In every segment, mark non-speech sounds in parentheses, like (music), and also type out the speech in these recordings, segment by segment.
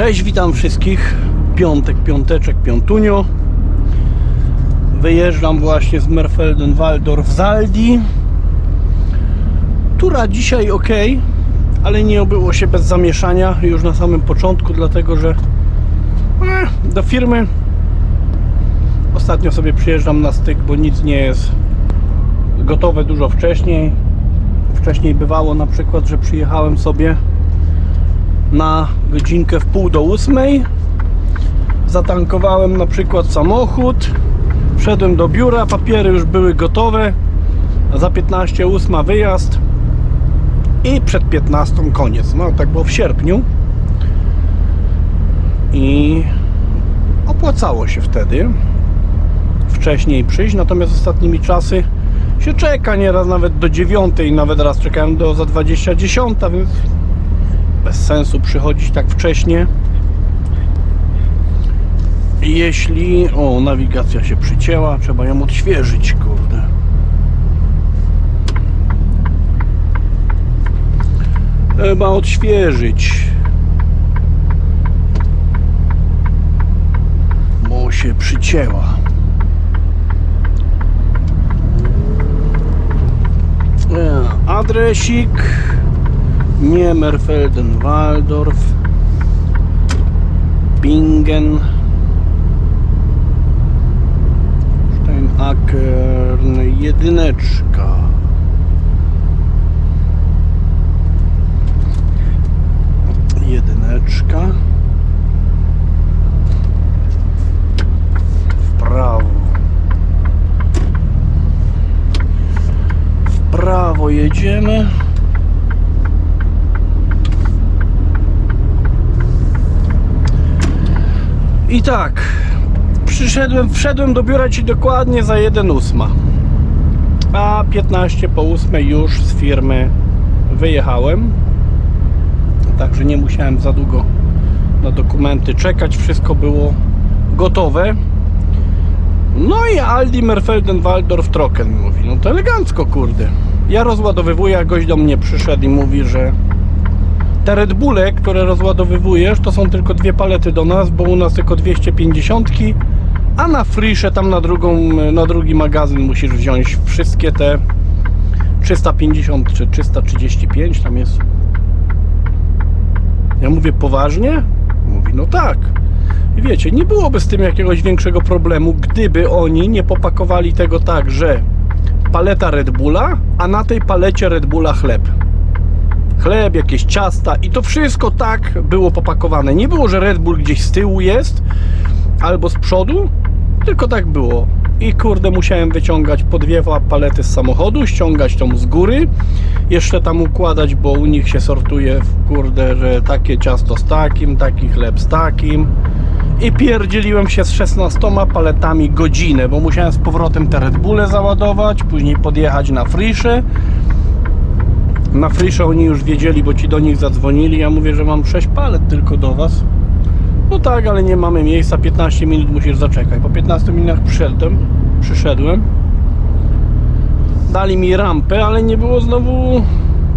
Cześć, witam wszystkich. Piątek, piąteczek, piątunio. Wyjeżdżam właśnie z Merfelden-Waldorf z Aldi. Tura dzisiaj ok, ale nie obyło się bez zamieszania już na samym początku, dlatego że eh, do firmy ostatnio sobie przyjeżdżam na styk, bo nic nie jest gotowe dużo wcześniej. Wcześniej bywało na przykład, że przyjechałem sobie na godzinkę w pół do ósmej. Zatankowałem na przykład samochód. Wszedłem do biura, papiery już były gotowe. Za 15 ósma wyjazd i przed 15 koniec. No tak było w sierpniu. I opłacało się wtedy wcześniej przyjść, natomiast ostatnimi czasy się czeka nieraz nawet do 9, nawet raz czekałem do za 20 10, więc bez sensu przychodzić tak wcześnie. Jeśli. O, nawigacja się przycięła, trzeba ją odświeżyć, kurde. Trzeba odświeżyć. Bo się przycięła. E, Adresik nie Merfelden Waldorf Bingen Steinackern jedyneczka. Jedyneczka. W prawo. W prawo jedziemy I tak, przyszedłem, wszedłem do biura ci dokładnie za 1.8. A 15 po 8 już z firmy wyjechałem. Także nie musiałem za długo na dokumenty czekać. Wszystko było gotowe. No i Aldi Merfelden Waldorf Trocken mówi. No to elegancko, kurde. Ja rozładowywuję, a gość do mnie przyszedł i mówi, że te Red Bulle, które rozładowywujesz, to są tylko dwie palety do nas, bo u nas tylko 250, a na Frisze tam na drugą, na drugi magazyn musisz wziąć wszystkie te 350 czy 335 tam jest. Ja mówię poważnie? Mówi, no tak. Wiecie, nie byłoby z tym jakiegoś większego problemu, gdyby oni nie popakowali tego tak, że paleta Red Bulla, a na tej palecie Red Bulla chleb chleb, jakieś ciasta i to wszystko tak było popakowane. Nie było, że Red Bull gdzieś z tyłu jest albo z przodu, tylko tak było. I kurde, musiałem wyciągać po dwie palety z samochodu, ściągać tą z góry, jeszcze tam układać, bo u nich się sortuje w kurde, że takie ciasto z takim, taki chleb z takim. I pierdzieliłem się z 16 paletami godzinę, bo musiałem z powrotem te Red Bulle załadować, później podjechać na Frisze, na Frisze oni już wiedzieli, bo ci do nich zadzwonili. Ja mówię, że mam 6 palet tylko do was. No tak, ale nie mamy miejsca. 15 minut musisz zaczekać. Po 15 minutach przyszedłem. Przyszedłem. Dali mi rampę, ale nie było znowu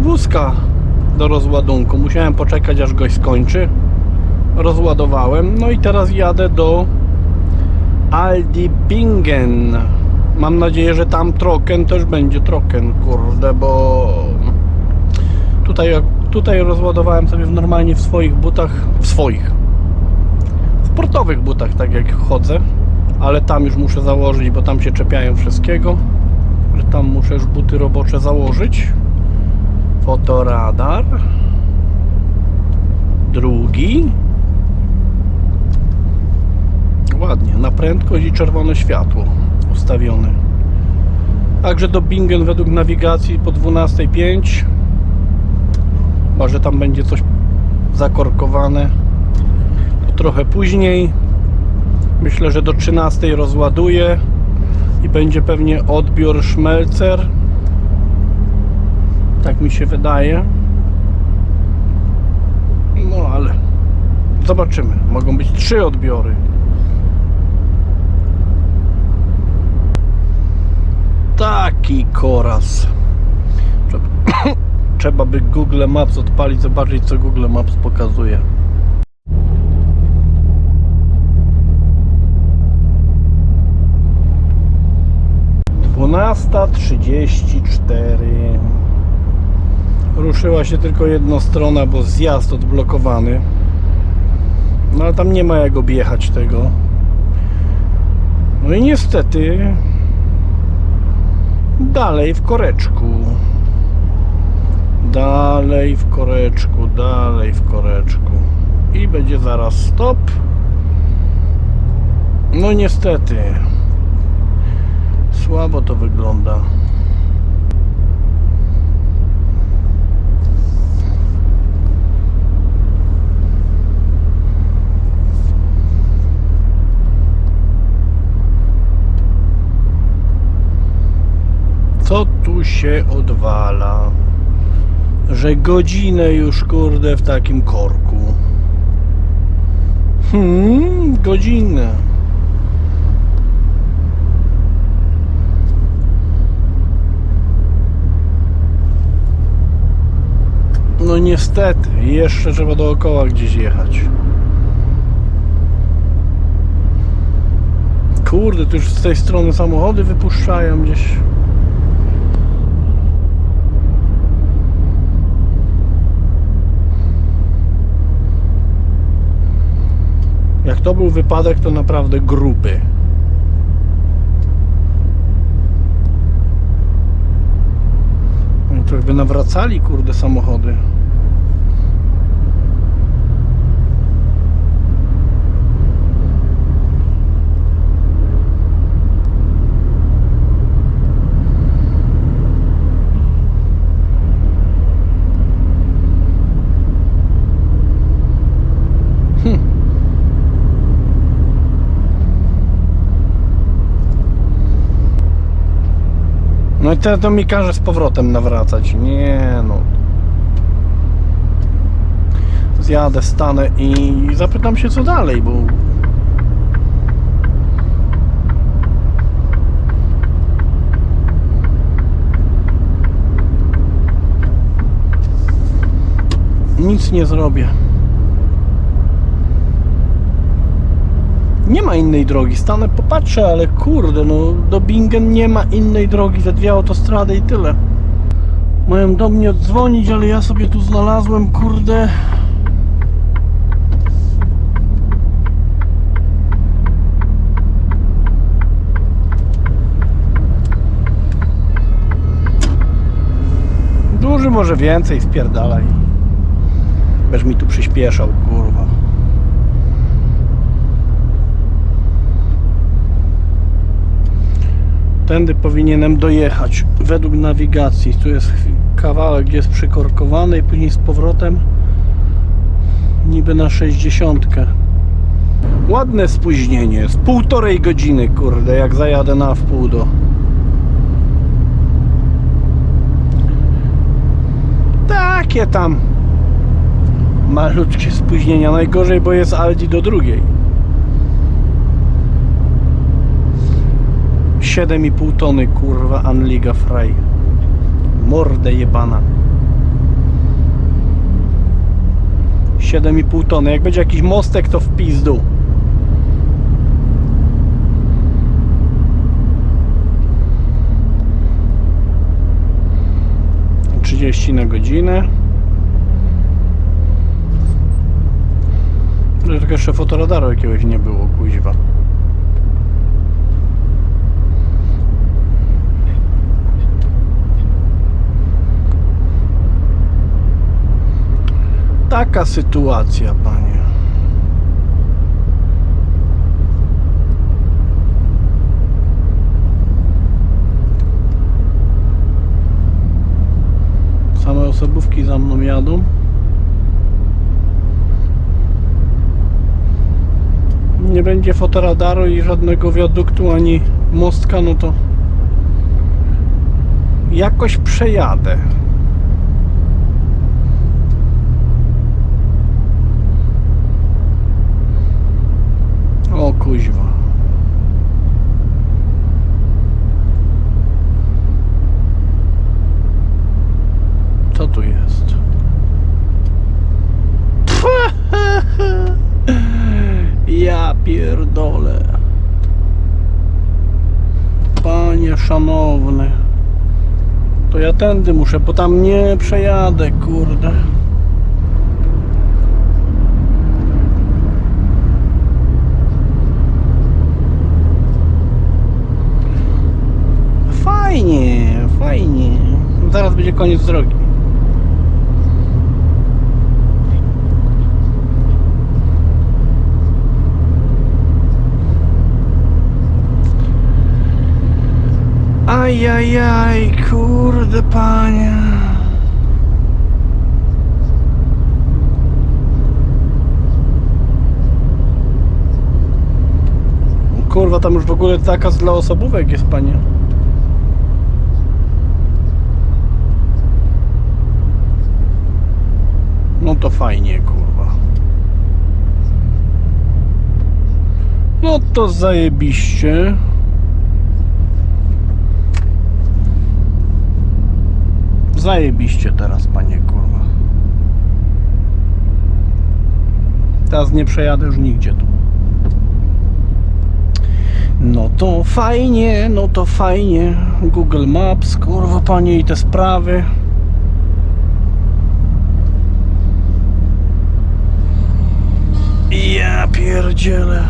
wózka do rozładunku. Musiałem poczekać, aż goś skończy. Rozładowałem. No i teraz jadę do Aldi Bingen. Mam nadzieję, że tam troken też będzie troken, kurde, bo Tutaj, tutaj rozładowałem sobie normalnie w swoich butach, w swoich sportowych butach, tak jak chodzę, ale tam już muszę założyć, bo tam się czepiają wszystkiego, tam muszę już buty robocze założyć. Fotoradar. Drugi. Ładnie, na prędkość i czerwone światło ustawione. Także do Bingen według nawigacji po 12.05 Chyba, że tam będzie coś zakorkowane. To trochę później. Myślę, że do 13 rozładuję i będzie pewnie odbiór szmelcer tak mi się wydaje. No ale zobaczymy, mogą być trzy odbiory. Taki koraz trzeba by Google Maps odpalić, zobaczyć co Google Maps pokazuje. Dwunasta trzydzieści cztery. Ruszyła się tylko jedna strona, bo zjazd odblokowany. No ale tam nie ma jak objechać tego. No i niestety dalej w koreczku. Dalej w koreczku, dalej w koreczku. I będzie zaraz stop. No niestety. Słabo to wygląda. Co tu się odwala? Że godzinę już kurde w takim korku. Hmm, godzinę. No niestety, jeszcze trzeba dookoła gdzieś jechać. Kurde, tu już z tej strony samochody wypuszczają gdzieś. To był wypadek, to naprawdę gruby. Oni to jakby nawracali, kurde, samochody. No i teraz to mi każe z powrotem nawracać. Nie no. Zjadę, stanę i zapytam się co dalej, bo... Nic nie zrobię. Nie ma innej drogi. Stanę, popatrzę, ale kurde, no do Bingen nie ma innej drogi, ze dwie autostrady i tyle. Mają do mnie dzwonić, ale ja sobie tu znalazłem, kurde. Duży może więcej, spierdalaj. Będziesz mi tu przyspieszał, kurwa. Tędy powinienem dojechać według nawigacji. Tu jest kawałek, jest przykorkowany i później z powrotem niby na 60. Ładne spóźnienie, z półtorej godziny, kurde, jak zajadę na wpół do. Takie tam malutkie spóźnienia. Najgorzej, bo jest Aldi do drugiej. 7,5 tony kurwa Anliga Fry. Mordę jebana. 7,5 tony. Jak będzie jakiś mostek, to w pizdu. Trzydzieści na godzinę. Tylko jeszcze fotoradaru jakiegoś nie było, kuźwa. Taka sytuacja, panie. Same osobówki za mną jadą. Nie będzie fotoradaru i żadnego wiaduktu ani mostka, no to jakoś przejadę. O kuźwa. Co tu jest? (laughs) Ja pierdolę. Panie szanowny. To ja tędy muszę, bo tam nie przejadę, kurde. Fajnie, fajnie. Zaraz będzie koniec drogi. Ajajaj, kurde panie. Kurwa, tam już w ogóle zakaz dla osobówek jest, panie. No to fajnie, kurwa. No to zajebiście. Zajebiście teraz, panie kurwa. Teraz nie przejadę już nigdzie tu. No to fajnie, no to fajnie. Google Maps, kurwa panie i te sprawy. Ja pierdzielę.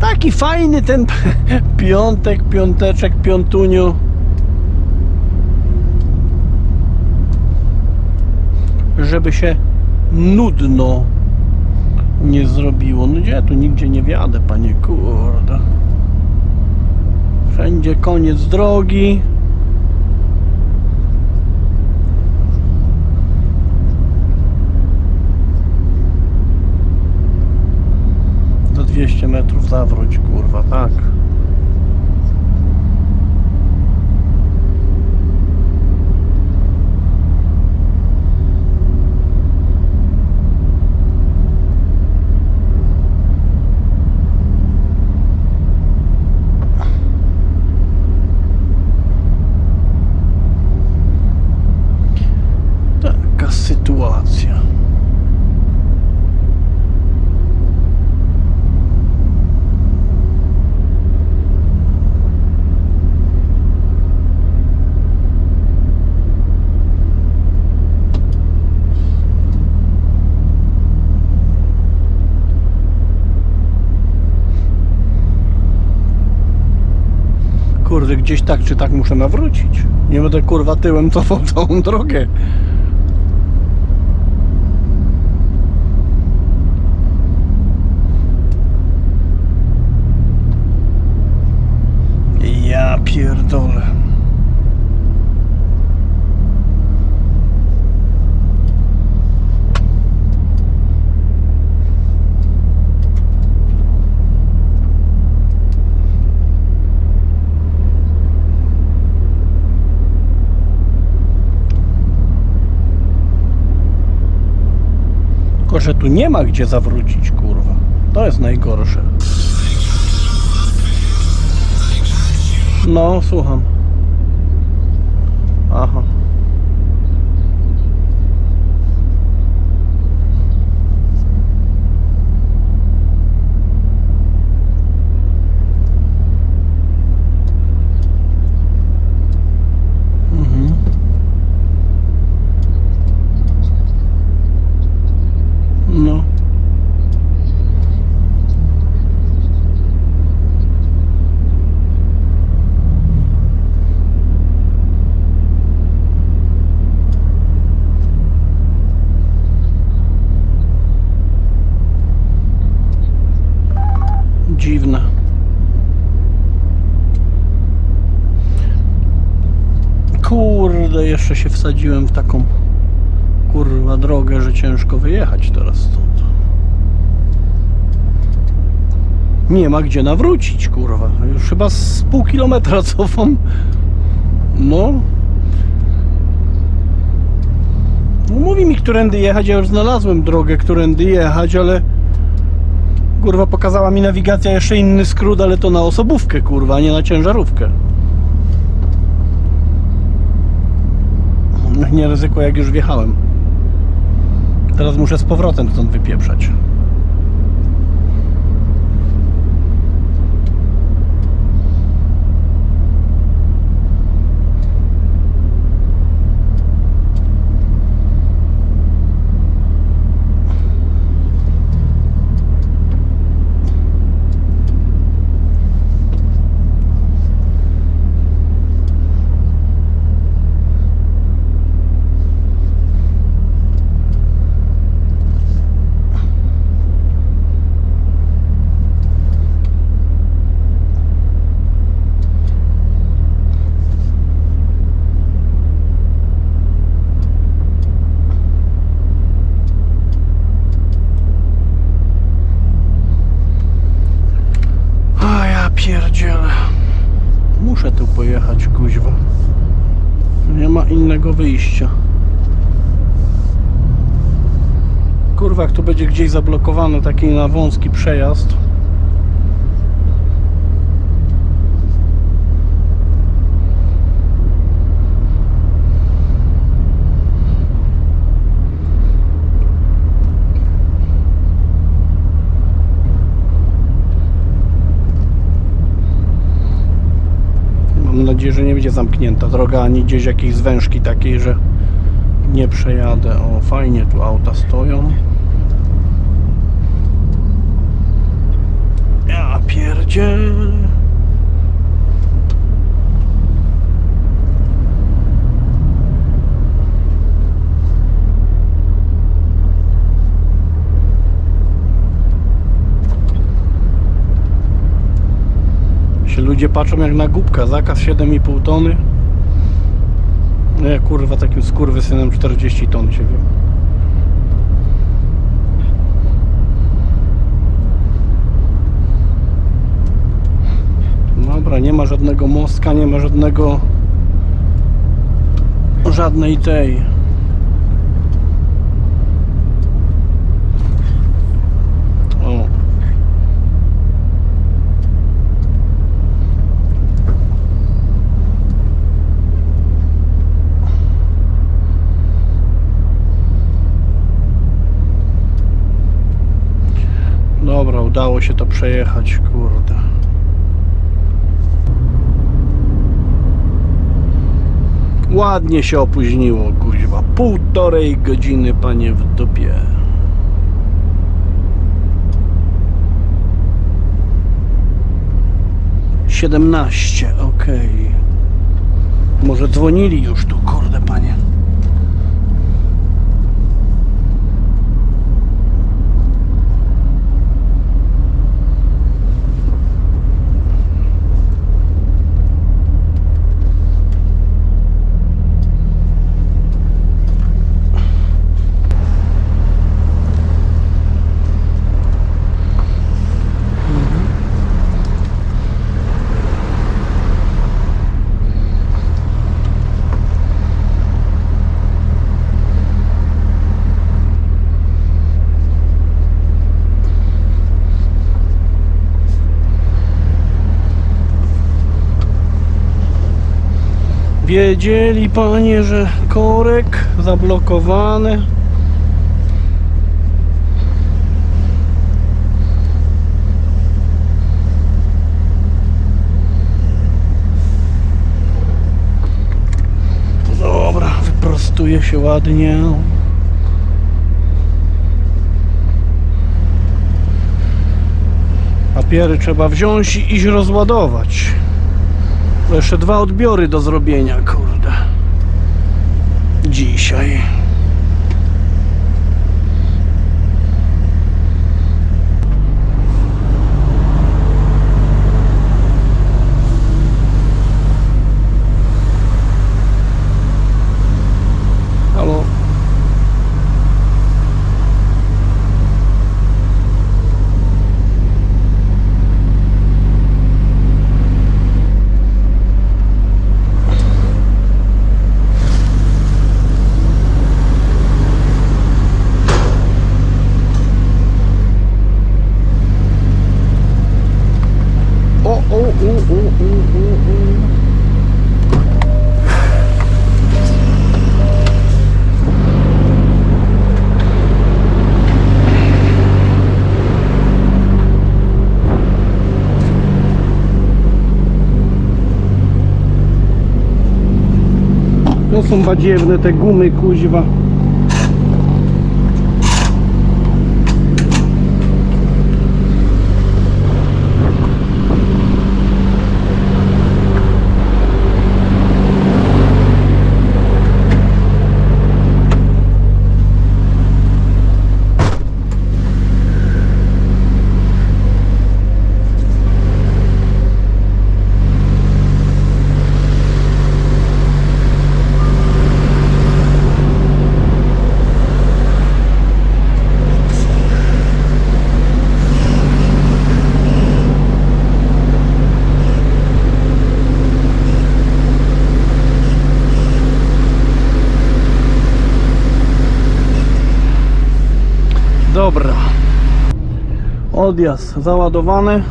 Taki fajny ten (laughs) piątek, piąteczek, piątuniu. Żeby się nudno nie zrobiło. No gdzie tu nigdzie nie wjadę, panie kurde. Wszędzie koniec drogi. 200 metrów zawróć, kurwa, tak. Taka sytuacja. Kurde, gdzieś tak czy tak muszę nawrócić. Nie będę kurwa tyłem cofał (laughs) całą drogę. Ja pierdolę. Że tu nie ma gdzie zawrócić, kurwa. To jest najgorsze. No, słucham. Aha. Jeszcze się wsadziłem w taką kurwa drogę, że ciężko wyjechać teraz stąd. Nie ma gdzie nawrócić, kurwa. Już chyba z pół kilometra (laughs) cofam. No. no. Mówi mi, którędy jechać. Ja już znalazłem drogę, którędy jechać, ale kurwa pokazała mi nawigacja jeszcze inny skrót, ale to na osobówkę, kurwa, nie na ciężarówkę. Nie ryzykuję, jak już wjechałem. Teraz muszę z powrotem stąd wypieprzać. Wyjścia. Kurwa, jak tu będzie gdzieś zablokowany taki na wąski przejazd. Mam nadzieję, że nie będzie zamknięta droga, ani gdzieś jakieś zwężki takiej, że nie przejadę. O, fajnie tu auta stoją. Ja pierdziel. Ludzie patrzą jak na głupka, zakaz 7,5 tony. No ja kurwa takim skurwysynem 40 ton się wiem. Dobra, nie ma żadnego mostka, nie ma żadnego żadnej tej udało się to przejechać, kurde. Ładnie się opóźniło, kuźwa. Półtorej godziny, panie w dupie. Siedemnaście, okej. Może dzwonili już tu, kurde, panie. Wiedzieli panie, że korek zablokowany. Dobra, wyprostuje się ładnie. Papiery trzeba wziąć i iść rozładować. Jeszcze dwa odbiory do zrobienia, kurde. Dzisiaj. Halo. O, o, o, o, o, o, o. To są badziewne te gumy kuźwa. Odjazd załadowany.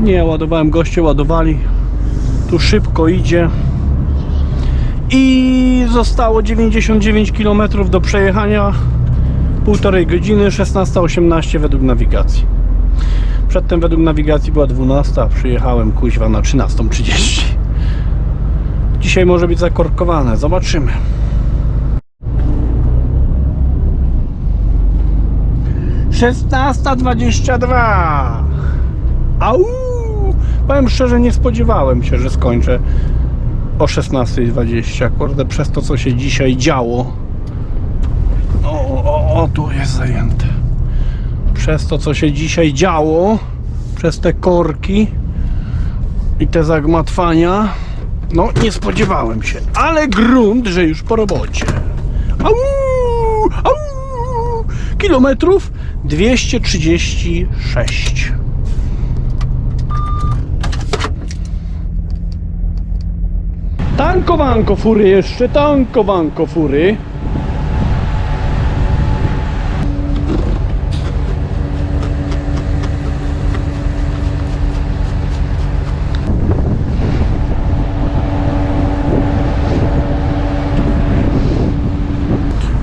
Nie, ładowałem, goście ładowali. Tu szybko idzie. I zostało 99 km do przejechania. Półtorej godziny, 16.18 według nawigacji. Przedtem według nawigacji była 12, a przyjechałem kuźwa na 13.30. Dzisiaj może być zakorkowane, zobaczymy. Szesnasta dwadzieścia dwa. Au! Powiem szczerze, nie spodziewałem się, że skończę o 16.20. Kurde, przez to, co się dzisiaj działo. O, o, o, tu jest zajęte. Przez to, co się dzisiaj działo, przez te korki i te zagmatwania, no nie spodziewałem się. Ale grunt, że już po robocie. Au! Au! Kilometrów 236. Tankowanko fury jeszcze, tankowanko fury.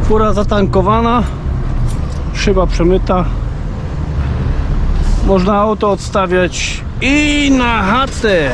Fura zatankowana, szyba przemyta. Można auto odstawiać i na chatę.